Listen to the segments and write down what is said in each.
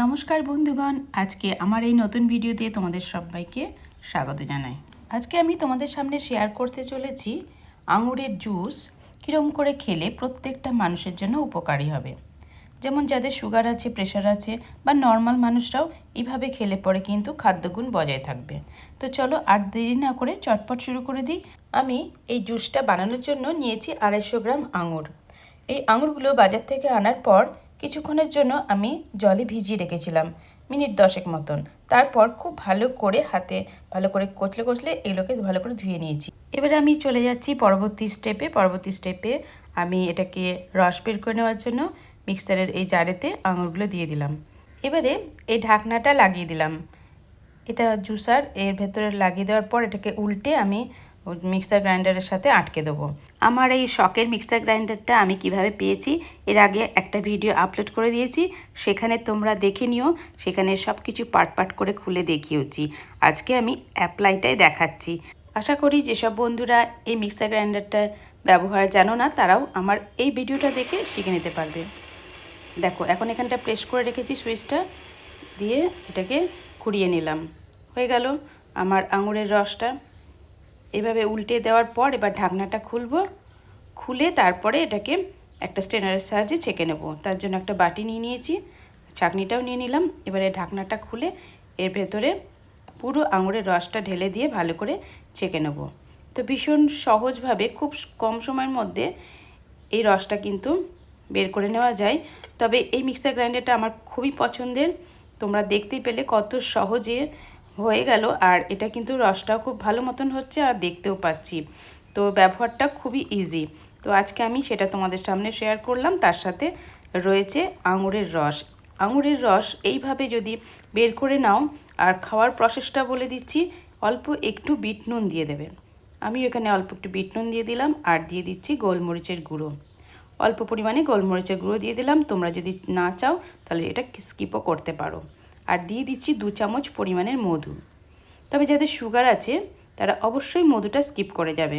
নমস্কার বন্ধুগণ, আজকে আমার এই নতুন ভিডিওতে তোমাদের সবাইকে স্বাগত জানাই। আজকে আমি তোমাদের সামনে শেয়ার করতে চলেছি আঙুরের জুস কীরম করে খেলে প্রত্যেকটা মানুষের জন্য উপকারী হবে। যেমন যাদের সুগার আছে প্রেশার আছে বা নর্মাল মানুষরাও এইভাবে খেলে পরে কিন্তু খাদ্যগুণ বজায় থাকবে। তো চলো আর দেরি না করে চটপট শুরু করে দিই। আমি এই জুসটা বানানোর জন্য নিয়েছি আড়াইশো গ্রাম আঙুর। এই আঙুরগুলো বাজার থেকে আনার পর কিছুক্ষণের জন্য আমি জলে ভিজিয়ে রেখেছিলাম, মিনিট দশেক মতন। তারপর খুব ভালো করে হাতে, ভালো করে কচলে কচলে এগুলোকে ভালো করে ধুয়ে নিয়েছি। এবারে আমি চলে যাচ্ছি পরবর্তী স্টেপে পরবর্তী স্টেপে আমি এটাকে রস বের করে নেওয়ার জন্য মিক্সারের এই জারেতে আঙুরগুলো দিয়ে দিলাম। এবারে এই ঢাকনাটা লাগিয়ে দিলাম। এটা জুসার এর ভেতরে লাগিয়ে দেওয়ার পর এটাকে উল্টে আমি মিক্সার গ্রাইন্ডারের সাথে আটকে দেবো। আমার এই শখের মিক্সার গ্রাইন্ডারটা আমি কীভাবে পেয়েছি, এর আগে একটা ভিডিও আপলোড করে দিয়েছি, সেখানে তোমরা দেখে নিও, সেখানে সব কিছু পার্ট পার্ট করে খুলে দেখিয়েছি। আজকে আমি অ্যাপ্লাইটাই দেখাচ্ছি। আশা করি যেসব বন্ধুরা এই মিক্সার গ্রাইন্ডারটা ব্যবহার জানো না, তারাও আমার এই ভিডিওটা দেখে শিখে নিতে পারবে। দেখো, এখন এখানটা প্রেস করে রেখেছি সুইচটা দিয়ে এটাকে ঘুরিয়ে নিলাম। হয়ে গেল আমার আঙুরের রসটা। এভাবে উল্টে দেওয়ার পর এবার ঢাকনাটা খুলবো। খুলে তারপরে এটাকে একটা স্টেনারের সাহায্যে ছেঁকে নেব। তার জন্য একটা বাটি নিয়ে নিয়েছি চাকনিটাও নিয়ে নিলাম। এবারে ঢাকনাটা খুলে এর ভেতরে পুরো আঙুরের রসটা ঢেলে দিয়ে ভালো করে ছেঁকে নেব। তো ভীষণ সহজভাবে খুব কম সময়ের মধ্যে এই রসটা কিন্তু বের করে নেওয়া যায়। তবে এই মিক্সার গ্রাইন্ডারটা আমার খুবই পছন্দের। তোমরা দেখতেই পেলে কত সহজে হয়ে গেল। আর এটা কিন্তু রসটাও খুব ভালো মতন হচ্ছে আর দেখতেও পাচ্ছি। তো ব্যবহারটা খুবই ইজি তো আজকে আমি সেটা তোমাদের সামনে শেয়ার করলাম। তার সাথে রয়েছে আঙুরের রস। আঙুরের রস এইভাবে যদি বের করে নাও আর খাওয়ার প্রসেসটা বলে দিচ্ছি, অল্প একটু বিট নুন দিয়ে দেবে। আমি এখানে অল্প একটু বিট নুন দিয়ে দিলাম আর দিয়ে দিচ্ছি গোলমরিচের গুঁড়ো। অল্প পরিমাণে গোলমরিচের গুঁড়ো দিয়ে দিলাম। তোমরা যদি না চাও তাহলে এটা স্কিপও করতে পারো। আর দিয়ে দিচ্ছি দু চামচ পরিমাণের মধু। তবে যাদের সুগার আছে, তারা অবশ্যই মধুটা স্কিপ করে যাবে।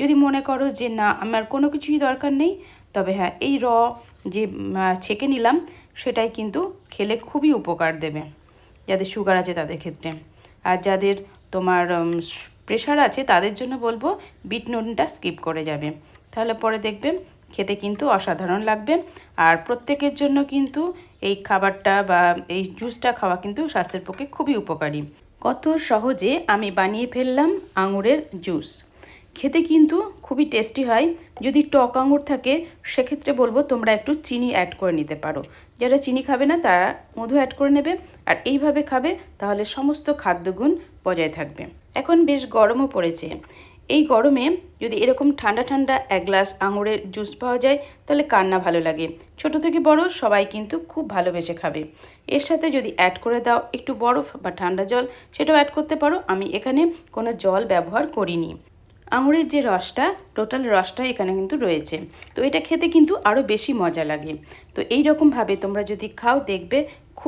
যদি মনে করো যে, না, আমার কোনো কিছুই দরকার নেই, তবে হ্যাঁ এই র যে ছেঁকে নিলাম, সেটাই কিন্তু খেলে খুবই উপকার দেবে, যাদের সুগার আছে তাদের ক্ষেত্রে। আর যাদের তোমার প্রেশার আছে, তাদের জন্য বলব বিট নুনটা স্কিপ করে যাবে। তাহলে পরে দেখবে খেতে কিন্তু অসাধারণ লাগবে। আর প্রত্যেকের জন্য কিন্তু এই খাবারটা বা এই জুসটা খাওয়া কিন্তু স্বাস্থ্যের পক্ষে খুবই উপকারী। কত সহজে আমি বানিয়ে ফেললাম আঙুরের জুস খেতে কিন্তু খুবই টেস্টি হয়। যদি টক আঙুর থাকে, সেক্ষেত্রে বলব তোমরা একটু চিনি অ্যাড করে নিতে পারো। যারা চিনি খাবে না, তারা মধু অ্যাড করে নেবে। আর এইভাবে খাবে, তাহলে সমস্ত খাদ্যগুণ বজায় থাকবে। এখন বেশ গরমও পড়েছে। এই গরমে যদি এরকম ঠান্ডা ঠান্ডা এক গ্লাস আঙুরের জুস পাওয়া যায়, তাহলে কান্না ভালো লাগে? ছোট থেকে বড় সবাই কিন্তু খুব ভালোবেসে খাবে। এর সাথে যদি অ্যাড করে দাও একটু বরফ বা ঠান্ডা জল, সেটাও অ্যাড করতে পারো। আমি এখানে কোনো জল ব্যবহার করিনি। আঙুরের যে রসটা টোটাল রসটা এখানে কিন্তু রয়েছে। তো এটা খেতে কিন্তু আরও বেশি মজা লাগে। তো এই রকমভাবে তোমরা যদি খাও, দেখবে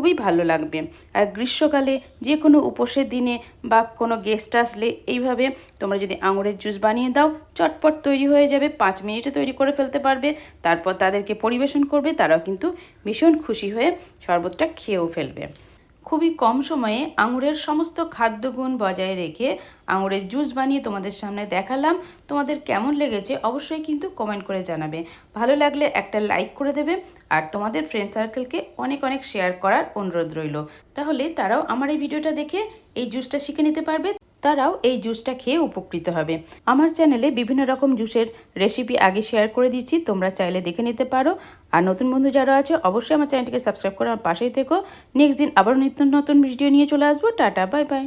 খুবই ভালো লাগবে। আর গ্রীষ্মকালে যে কোনো উপোসের দিনে বা কোনো গেস্ট আসলে এইভাবে তোমরা যদি আঙুরের জুস বানিয়ে দাও, চটপট তৈরি হয়ে যাবে, পাঁচ মিনিটে তৈরি করে ফেলতে পারবে। তারপর তাদেরকে পরিবেশন করবে, তারাও কিন্তু ভীষণ খুশি হয়ে শরবতটা খেয়েও ফেলবে। খুবই কম সময়ে আঙুরের সমস্ত খাদ্যগুণ বজায় রেখে আঙুরের জুস বানিয়ে তোমাদের সামনে দেখালাম। তোমাদের কেমন লেগেছে অবশ্যই কিন্তু কমেন্ট করে জানাবে। ভালো লাগলে একটা লাইক করে দেবে আর তোমাদের ফ্রেন্ড সার্কেলকে অনেক অনেক শেয়ার করার অনুরোধ রইল। তাহলে তারাও আমার এই ভিডিওটা দেখে এই জুসটা শিখে নিতে পারবে। তারাও এই জুসটা খেয়ে উপকৃত হবে। আমার চ্যানেলে বিভিন্ন রকম জুসের রেসিপি আগে শেয়ার করে দিচ্ছি, তোমরা চাইলে দেখে নিতে পারো। আর নতুন বন্ধু যারা আছে, অবশ্যই আমার চ্যানেলটিকে সাবস্ক্রাইব করে আমার পাশেই থেকো। নেক্সট দিন আবার নিত্য নতুন ভিডিও নিয়ে চলে আসব। Tata bye bye